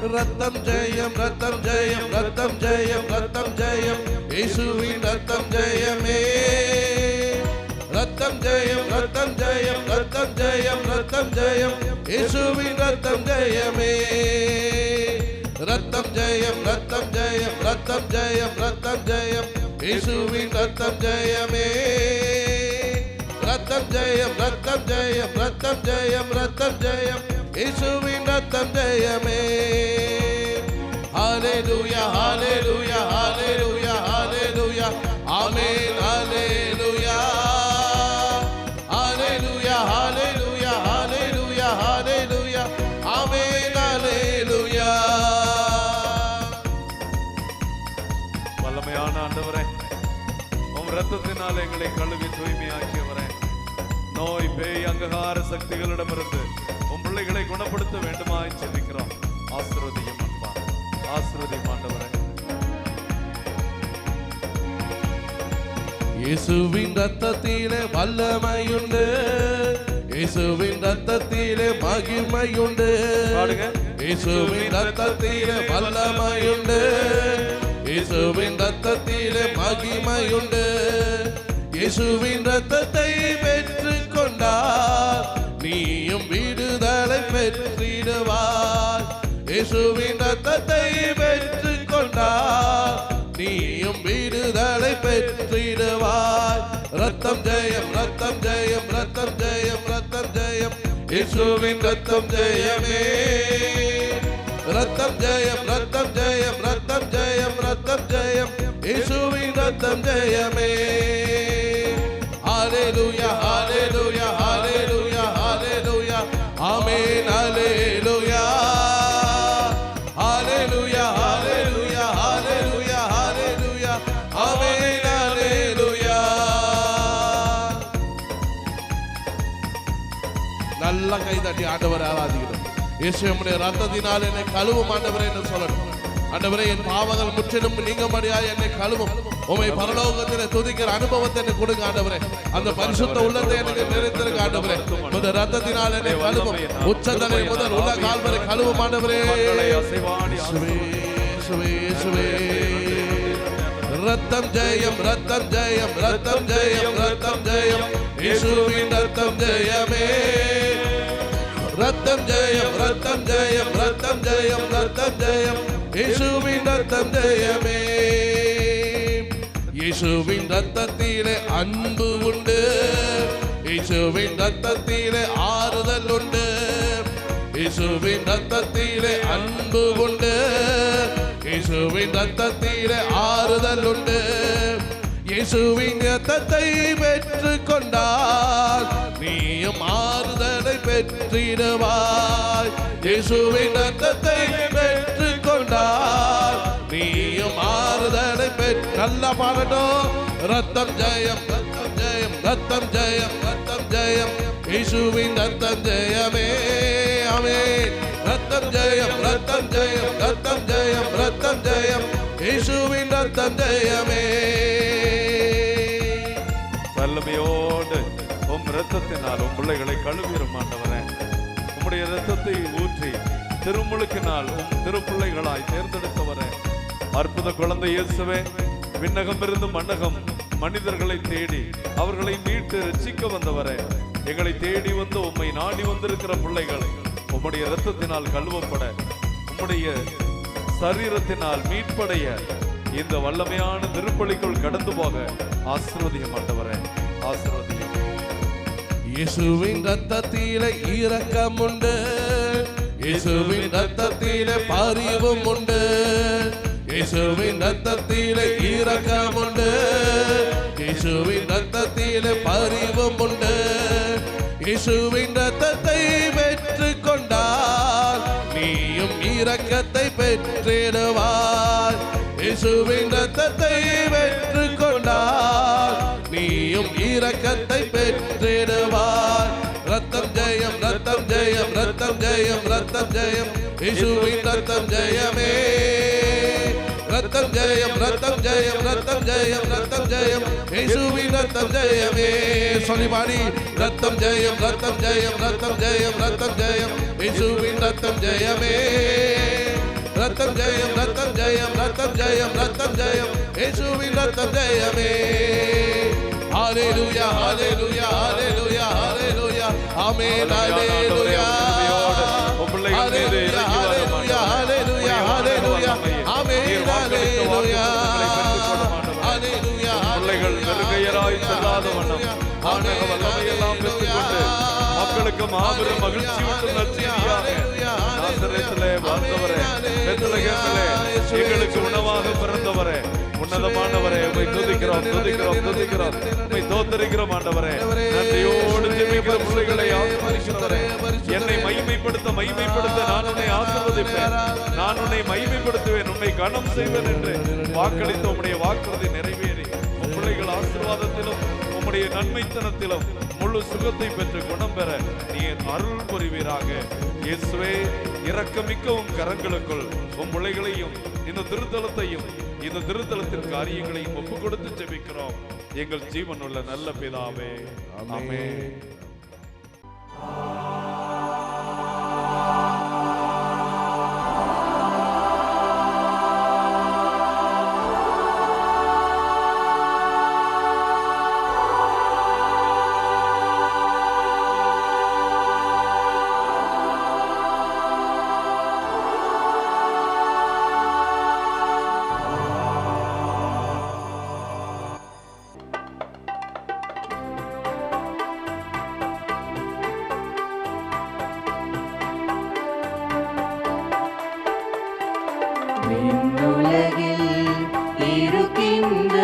ரத்தம் ஜெயம் ரத்தம் ஜெயம் ரத்தம் ஜெயம் ரத்தம் ஜெயம் இயேசுவின் ரத்தம் ஜெயமே ரத்தம் ஜெயம் ரத்தம் ஜெயம் ரத்தம் ஜெயம் ரத்தம் ஜெயம் இயேசுவின் ரத்தம் ஜெயமே ரத்தம் ஜெயம் ரத்தம் ஜெயம் ரத்தம் ஜெயம் ரத்தம் ஜெயம் இயேசுவின் ரத்தம் ஜெயமே ரத்தம் ஜெயம் ரத்தம் ஜெயம் ரத்தம் ஜெயம் ரத்தம் ஜெயம் இசுவின் ரத்தம் ஜெயமே ஹalleluya ஹalleluya ஹalleluya ஹalleluya ஆமென் ஹalleluya ஹalleluya ஹalleluya ஹalleluya ஹalleluya ஆமென் ஹalleluya வல்லமையான ஆண்டவரே உம் ரத்தத்தினால் எங்களை கழுவி தூய்மையாக்கியவரே. நோய் பேய் அங்ககார சக்திகளிடமிருந்து உம் பிள்ளைகளை குணப்படுத்த வேண்டுமாய் செபிக்கிறோம். ஆசிர்வதியும் அன்பா ஆசிர்வதியும் ஆண்டவரே. இயேசுவின் ரத்தத்திலே வல்லமையுண்டு. இயேசுவின் ரத்தத்திலே மகிமையுண்டு. இயேசுவின் ரத்தத்திலே வல்லமையுண்டு. இயேசுவின் ரத்தத்திலே மகிமையுண்டு. இயேசுவின் ரத்தத்தை பெற்றுக் கொண்டார். நீயும் இயேசுவின் ரத்தத்தை பெற்று கொண்டார். நீயும் விடுதலை பெற்றிடுவாய். ரத்தம் ஜெயம் ரத்தம் ஜெயம் ரத்தம் ஜெயம் ரத்தம் ஜெயம். இயேசுவின் ரத்தம் ஜெயமே. ரத்தம் ஜெயம் ரத்தம் ஜெயம் ரத்தம் ஜெயம் ரத்தம் ஜெயம். இயேசுவின் ரத்தம் ஜெயமே. ஹalleluya ஹalleluya. ஆண்டவரை ஆராதிக்கிறோம். இயேசுடைய ரத்தத்தினால் என்னை கழுவும் ஆண்டவரை என்று சொல்லணும். ஆண்டவரை என் பாவங்கள் முற்றிலும் நீங்கும்படியா என்னை கழுவும். உமை பரலோகத்தில் துதிக்கிற அனுபவத்தை எனக்கு கொடுங்க ஆண்டவரே. அந்த பரிசுத்த உள்ளத்தை எனக்கு நிறைத்திருக்க ஆண்டவரே. இந்த ரத்தத்தினால் என்னை கழுவும். உச்சந்தலை முதல் உள்ள கால் வரை கழுவும் ஆண்டவரே. ரத்தம் ஜெயம் ரத்தம் ஜெயம் ரத்தம் ஜெயம் ரத்தம் ஜெயம். இயேசுவின் ரத்தம் ஜெயமே. ரத்தம் ஜெயம் ரத்தம் ஜெயம் ரத்தம் ஜெயம் ரத்தம் ஜெயம். இயேசுவின் ரத்தம் ஜெயமே. இயேசுவின் ரத்தத்திலே அன்பு உண்டு. இயேசுவின் ரத்தத்திலே ஆறுதல் உண்டு. இயேசுவின் ரத்தத்திலே அன்பு உண்டு. இயேசுவின் ரத்தத்திலே ஆறுதல் உண்டு. இயேசுவின் ரத்தத்தை பெற்று கொண்டால் நீயும் ஆறுதலை பெற்றிடுவாய். இயேசுவின் ரத்தத்தை பெற்று கொண்டால் நீயும் ஆறுதலை பெற்று நல்லா பாடட்டும். ரத்தம் ஜெயம் ரத்தம் ஜெயம் ரத்தம் ஜெயம் ரத்தம் ஜெயம். இயேசுவின் ரத்தம் ஜெயமே. ஆமென். ரத்தம் ஜெயம் ரத்தம் ஜெயம் ரத்தம் ஜெயம் ரத்தம் ஜெயம். இயேசுவின் ரத்தம் ஜெயமே. ரத்தத்தினால் உன் பிள்ளைகளை கழுவிரும் ஆண்டவரே. உம்முடைய ரத்தத்தை ஊற்றி திருமுழுக்கினால் உன் திருப்பிள்ளைகளாய் தேர்ந்தெடுத்தவரே. அற்புத குழந்தை இயேசுவே விண்ணகம் இருந்து மன்னகம் மனிதர்களை தேடி அவர்களை மீட்டு ரசிக்க வந்தவரே. எங்களை தேடி வந்து உம்மை நாடி வந்திருக்கிற பிள்ளைகள் உம்முடைய ரத்தத்தினால் கழுவப்பட உம்முடைய சரீரத்தினால் மீட்படைய இந்த வல்லமையான திருப்பலிக்குள் கடந்து போக ஆசீர்வதியம் ஆண்டவரே. ஆசிர்வதி இயேசுவின் ரத்தத்திலே இரக்கம் உண்டு இயேசுவின் ரத்தத்திலே பரிவும் உண்டு. இயேசுவின் ரத்தத்திலே இரக்கம் உண்டு இயேசுவின் ரத்தத்திலே பரிவும் உண்டு. இயேசுவின் ரத்தத்தை பெற்று கொண்டால் நீயும் இரக்கத்தை பெற்றிடுவாய். இயேசுவின் ரத்தத்தை பெற்று கொண்டால் நீயும் இரக்கத்தை பெற்றிடுவாய் ரத்தம் ஜெயம் ரத்தம் ஜெயம் ரத்தம் ஜெயம் ரத்தம் ஜெயம் இயேசுவின் ரத்தம் ஜெயமே ரத்தம் ஜெயம் ரத்தம் ஜெயம் ரத்தம் ஜெயம் ரத்தம் ஜெயம் இயேசுவின் ரத்தம் ஜெயமே சொல்லி பாடி ரத்தம் ஜெயம் ரத்தம் ஜெயம் ரத்தம் ஜெயம் ரத்தம் ஜெயம் இயேசுவின் ரத்தம் ஜெயமே ரத்தம் ஜெயம் ரத்தம் ஜெயம் ரத்தம் ஜெயம் ரத்தம் ஜெயம் இயேசுவின் ரத்தம் ஜெயமே ஹalleluya ஹalleluya ஹalleluya ஹalleluya ஆமென் ஹalleluya ஹalleluya ஹalleluya ஹalleluya ஹalleluya ஆமென் ஹalleluya ஹalleluya பிள்ளைகள் நெருங்கையராய் செல்லாத வண்ணம் ஆண்டக வல்லமையெல்லாம் பெற்றுக்கொண்டு மக்களுக்கு மாபெரும் மகிழ்ச்சி விட்டு வாழ்ந்தவரே பெத்லகேமிலே எங்களுக்கு உணவாக பிறந்தவரே உன்னதமானவரே உமை துதிக்கிறோம் துதிக்கிறோம் துதிக்கிறோம். உமை தோத்தரிக்கிறோம் ஆண்டவரே. நன்றியோடு ஜெபிக்கிற பிள்ளைகளை ஆசீர்வதிக்கிறவரே. என்னை மகிமைப்படுத்த மகிமைப்படுத்த நான் உன்னை ஆசீர்வதிப்பேன். நான் உன்னை மகிமைப்படுத்துவேன். உன்னை கனம் செய்வேன் என்று வாக்களித்த உம்முடைய வாக்குறுதி நிறைவேறி உன் பிள்ளைகள் ஆசீர்வாதத்திலும் உம்முடைய நன்மைத்தனத்திலும் முழு சுகத்தை பெற்று குணம் பெற நீ அருள் புரிவீராக. இயேசுவே இரக்கமிக்கவும் கரங்களுக்குள் உம் பிள்ளைகளையும் இந்த திருத்தலத்தையும் இந்த திருத்தலத்தின் காரியங்களையும் ஒப்பு கொடுத்து ஜெபிக்கிறோம். எங்கள் ஜீவனுள்ள நல்ல பிதாவே. ஆமென். விண்ணுலகில் இருக்கின்ற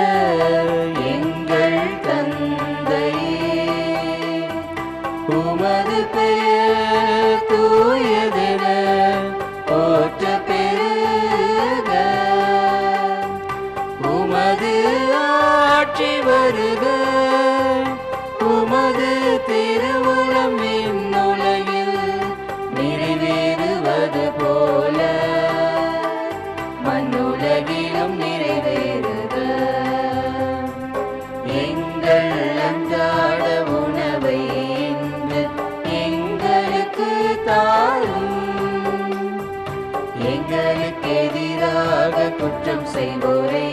Bore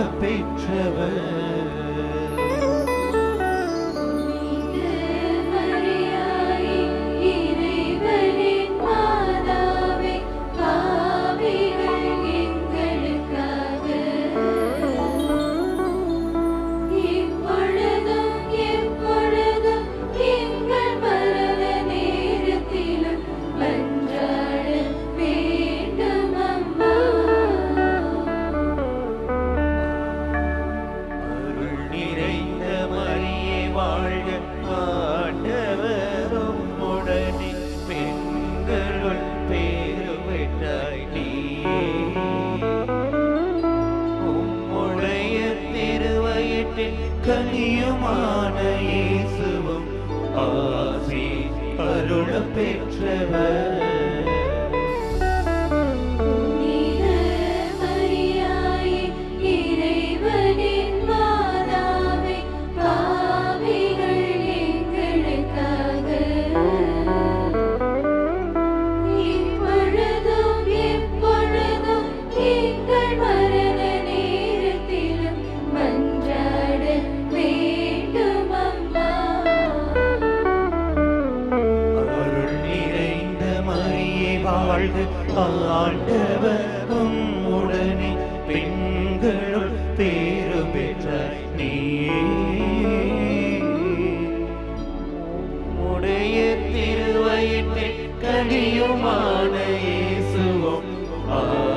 அருள மரியே あ。